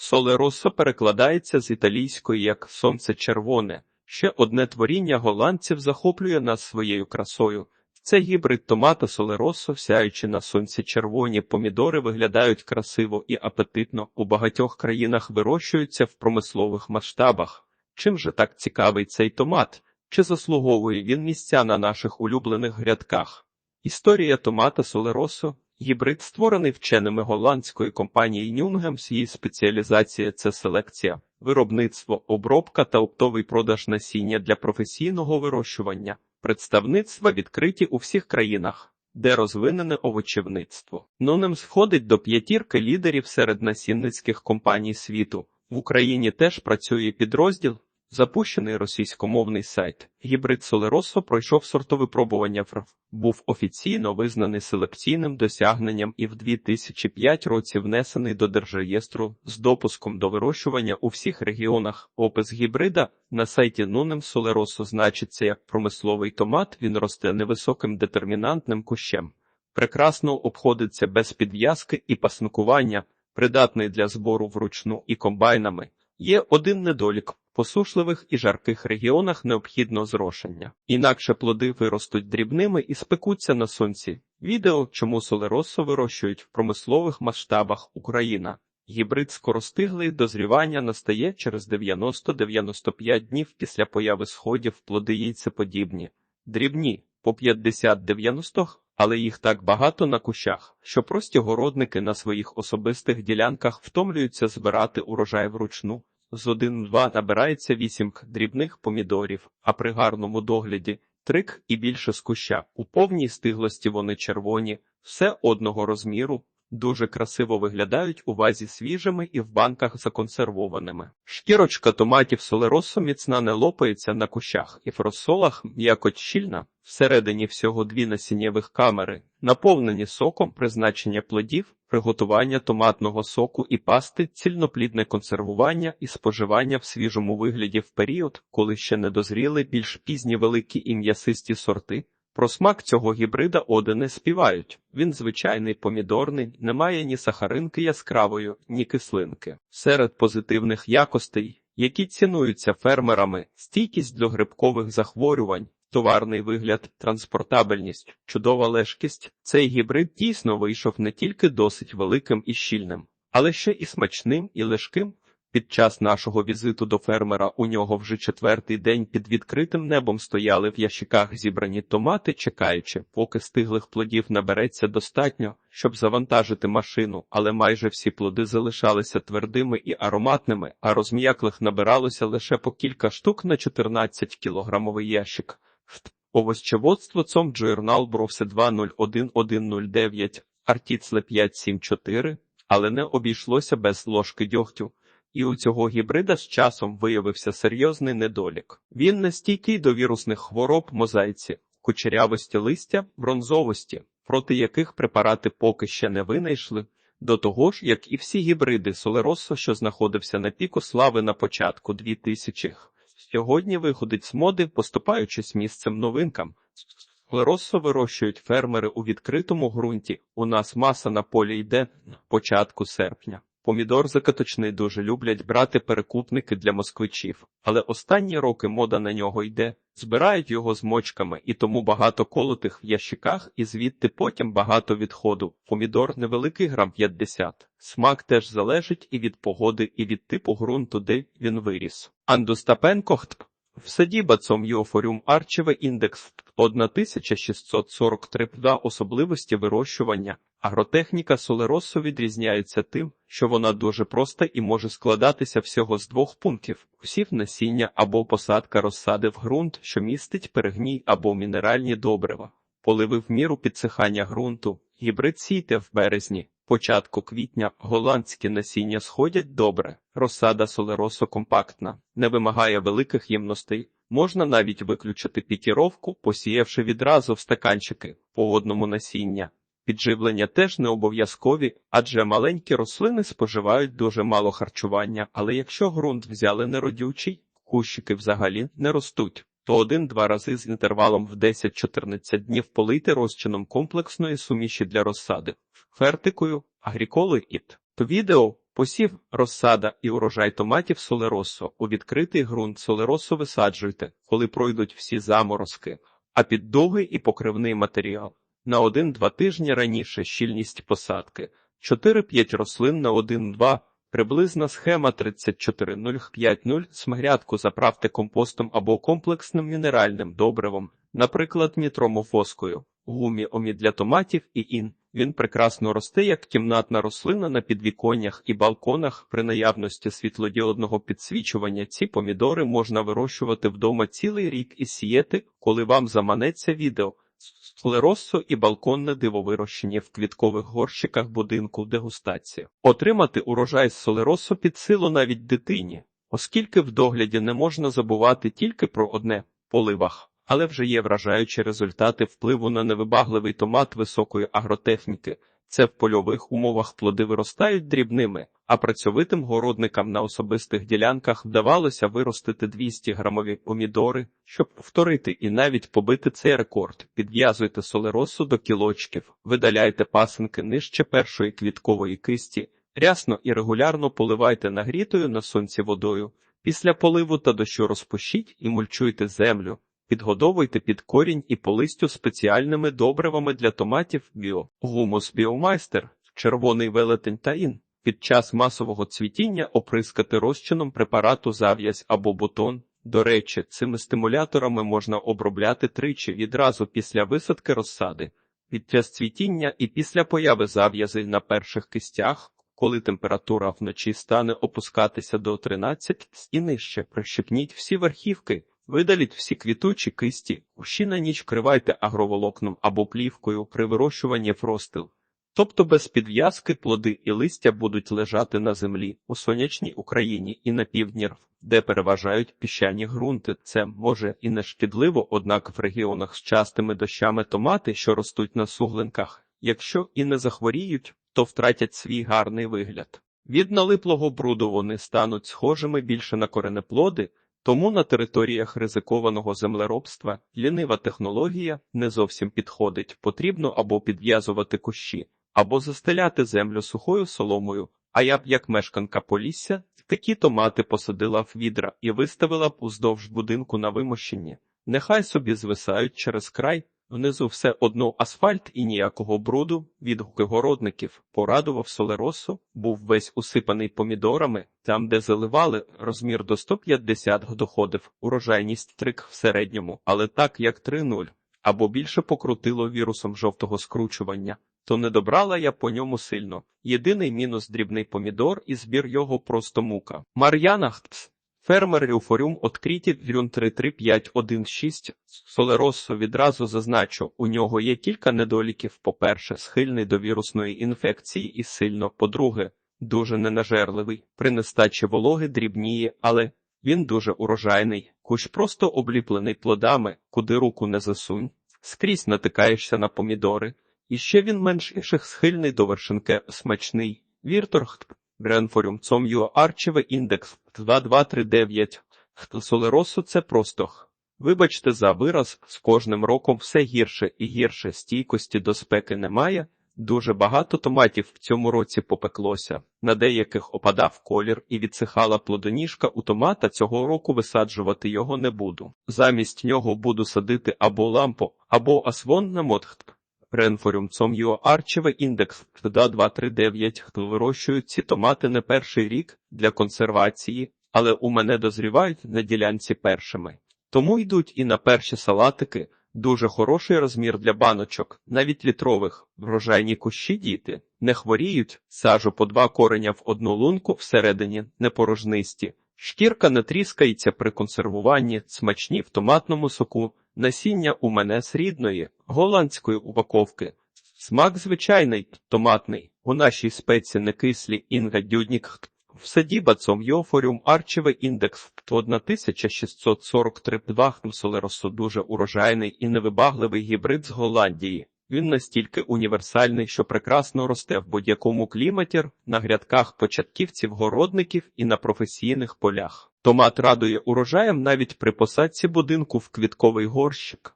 Соле Россо перекладається з італійської як сонце червоне. Ще одне творіння голландців захоплює нас своєю красою. Це гібрид томата Соле Россо, сяючи на сонці червоні помідори виглядають красиво і апетитно. У багатьох країнах вирощуються в промислових масштабах. Чим же так цікавий цей томат? Чи заслуговує він місця на наших улюблених грядках? Історія томата Соле Россо Гібрид створений вченими голландської компанії Нюнгемс. Її спеціалізація це селекція, виробництво, обробка та оптовий продаж насіння для професійного вирощування. Представництва відкриті у всіх країнах, де розвинене овочівництво. Нунемс входить до п'ятірки лідерів серед насінницьких компаній світу. В Україні теж працює підрозділ, Запущений російськомовний сайт гібрид Солеросо пройшов сортовипробування в РФ, був офіційно визнаний селекційним досягненням і в 2005 році внесений до держреєстру з допуском до вирощування у всіх регіонах. Опис гібрида на сайті Нунем Солеросо значиться як промисловий томат. Він росте невисоким детермінантним кущем, прекрасно обходиться без підв'язки і паснукування, придатний для збору вручну і комбайнами. Є один недолік посушливих і жарких регіонах необхідно зрошення, інакше плоди виростуть дрібними і спекуться на сонці. Відео, чому солеросо вирощують в промислових масштабах Україна. Гібрид скоростиглий дозрівання настає через 90-95 днів після появи сходів плоди яйцеподібні, дрібні по 50-90, але їх так багато на кущах, що прості городники на своїх особистих ділянках втомлюються збирати урожай вручну. З один-два набирається вісім дрібних помідорів, а при гарному догляді трик і більше з куща. У повній стиглості вони червоні, все одного розміру, дуже красиво виглядають у вазі свіжими і в банках законсервованими. Шкірочка томатів солеросо міцна не лопається на кущах і в розсолах м'яко щільна, всередині всього дві насіннєвих камери, наповнені соком призначення плодів, приготування томатного соку і пасти, цільноплідне консервування і споживання в свіжому вигляді в період, коли ще не дозріли більш пізні великі і м'ясисті сорти. Про смак цього гібрида оди співають. Він звичайний помідорний, не має ні сахаринки яскравої, ні кислинки. Серед позитивних якостей, які цінуються фермерами, стійкість до грибкових захворювань, товарний вигляд, транспортабельність, чудова лежкість. Цей гібрид дійсно вийшов не тільки досить великим і щільним, але ще і смачним і лежким. Під час нашого візиту до фермера у нього вже четвертий день під відкритим небом стояли в ящиках зібрані томати, чекаючи, поки стиглих плодів набереться достатньо, щоб завантажити машину, але майже всі плоди залишалися твердими і ароматними, а розм'яклих набиралося лише по кілька штук на 14 кілограмовий ящик. Овощеводство ЦОМ Джорнал Бровсе 201109, Артіцле 574, але не обійшлося без ложки дьогтю. І у цього гібрида з часом виявився серйозний недолік. Він не стійкий до вірусних хвороб мозаїці, кучерявості листя, бронзовості, проти яких препарати поки ще не винайшли. До того ж, як і всі гібриди Солеросо, що знаходився на піку слави на початку 2000-х. Сьогодні виходить з моди, поступаючись місцем новинкам. Солеросо вирощують фермери у відкритому ґрунті. У нас маса на полі йде на початку серпня. Помідор закаточний дуже люблять брати перекупники для москвичів, але останні роки мода на нього йде, збирають його з мочками і тому багато колотих в ящиках, і звідти потім багато відходу. Помідор невеликий грам 50. Смак теж залежить і від погоди, і від типу ґрунту, де він виріс. Андостапенкохтп в садіба цом Йофоріум Арчеве індекс 1643 Два особливості вирощування. Агротехніка Солеросо відрізняється тим, що вона дуже проста і може складатися всього з двох пунктів: усів насіння або посадка розсади в ґрунт, що містить перегній або мінеральні добрива, поливи в міру підсихання ґрунту, гібрид сійте в березні, початку квітня, голландські насіння сходять добре, розсада Солеросо компактна, не вимагає великих ємностей. Можна навіть виключити пікіровку, посіявши відразу в стаканчики по одному насіння. Підживлення теж не обов'язкові, адже маленькі рослини споживають дуже мало харчування, але якщо ґрунт взяли неродючий, кущики взагалі не ростуть, то один-два рази з інтервалом в 10-14 днів полийте розчином комплексної суміші для розсади, фертикою, агріколи іт. Відео Посів, розсада і урожай томатів солеросо. У відкритий ґрунт солеросо висаджуйте, коли пройдуть всі заморозки, а під довгий і покривний матеріал. На 1-2 тижні раніше щільність посадки 4-5 рослин на 1-2, приблизна схема 34050, смагрядку заправте компостом або комплексним мінеральним добривом, наприклад, нітромофоскою, гумі-омі для томатів і ін. Він прекрасно росте як кімнатна рослина на підвіконнях і балконах. При наявності світлодіодного підсвічування ці помідори можна вирощувати вдома цілий рік і сіяти, коли вам заманеться відео. Склероссо і балконне дивовирощення в квіткових горщиках будинку дегустації. Отримати урожай з солеросу під силу навіть дитині, оскільки в догляді не можна забувати тільки про одне поливах, але вже є вражаючі результати впливу на невибагливий томат високої агротехніки. Це в польових умовах плоди виростають дрібними, а працьовитим городникам на особистих ділянках вдавалося виростити 200 грамові помідори, щоб повторити і навіть побити цей рекорд. Підв'язуйте солеросу до кілочків, видаляйте пасинки нижче першої квіткової кисті, рясно і регулярно поливайте нагрітою на сонці водою. Після поливу та дощу розпушіть і мульчуйте землю. Підгодовуйте під корінь і по листю спеціальними добривами для томатів біо, гумус біомайстер, червоний велетень та ін. Під час масового цвітіння оприскати розчином препарату зав'язь або бутон. До речі, цими стимуляторами можна обробляти тричі відразу після висадки розсади, під час цвітіння і після появи зав'язи на перших кистях, коли температура вночі стане опускатися до 13 і нижче, прищепніть всі верхівки. Видаліть всі квітучі кисті, кущі на ніч вкривайте агроволокном або плівкою при вирощуванні фростил. Тобто без підв'язки плоди і листя будуть лежати на землі у сонячній Україні і на півдні, де переважають піщані ґрунти. Це може і не шкідливо, однак в регіонах з частими дощами томати, що ростуть на суглинках, якщо і не захворіють, то втратять свій гарний вигляд. Від налиплого бруду вони стануть схожими більше на коренеплоди, тому на територіях ризикованого землеробства лінива технологія не зовсім підходить. Потрібно або підв'язувати кущі, або застеляти землю сухою соломою. А я б, як мешканка Полісся, такі томати посадила в відра і виставила б уздовж будинку на вимощенні. Нехай собі звисають через край. Внизу все одно асфальт і ніякого бруду. Відгуки городників порадував солеросу, був весь усипаний помідорами. Там, де заливали, розмір до 150 доходив, урожайність трик в середньому, але так як 3-0, або більше покрутило вірусом жовтого скручування, то не добрала я по ньому сильно. Єдиний мінус дрібний помідор і збір його просто мука. Мар'яна Хтс. Фермер Рюфоріум откріті Врюн 33516 Солеросо відразу зазначу, у нього є кілька недоліків. По-перше, схильний до вірусної інфекції і сильно, по-друге, дуже ненажерливий. При нестачі вологи дрібніє, але він дуже урожайний. Кущ просто обліплений плодами, куди руку не засунь. Скрізь натикаєшся на помідори. І ще він менш інших схильний до вершинке смачний. Вірторг Гренфоріум Цом'ю Арчеве індекс 2239. Солеросу це просто. Вибачте за вираз, з кожним роком все гірше і гірше стійкості до спеки немає. Дуже багато томатів в цьому році попеклося. На деяких опадав колір і відсихала плодоніжка у томата. Цього року висаджувати його не буду. Замість нього буду садити або лампо, або асвон на мотхт. Ренфоріум Цом'юо Арчеве індекс ТДА 239 хто вирощують ці томати не перший рік для консервації, але у мене дозрівають на ділянці першими. Тому йдуть і на перші салатики. Дуже хороший розмір для баночок, навіть літрових, врожайні кущі діти, не хворіють, сажу по два кореня в одну лунку всередині, непорожнисті. Шкірка не тріскається при консервуванні, смачні в томатному соку, насіння у мене з голландської упаковки. Смак звичайний, томатний, у нашій спеці не кислі інга дюднік. В садіба цом йофоріум арчевий індекс 1643 2 солеросу дуже урожайний і невибагливий гібрид з Голландії. Він настільки універсальний, що прекрасно росте в будь-якому кліматі, на грядках початківців, городників і на професійних полях. Томат радує урожаєм навіть при посадці будинку в квітковий горщик.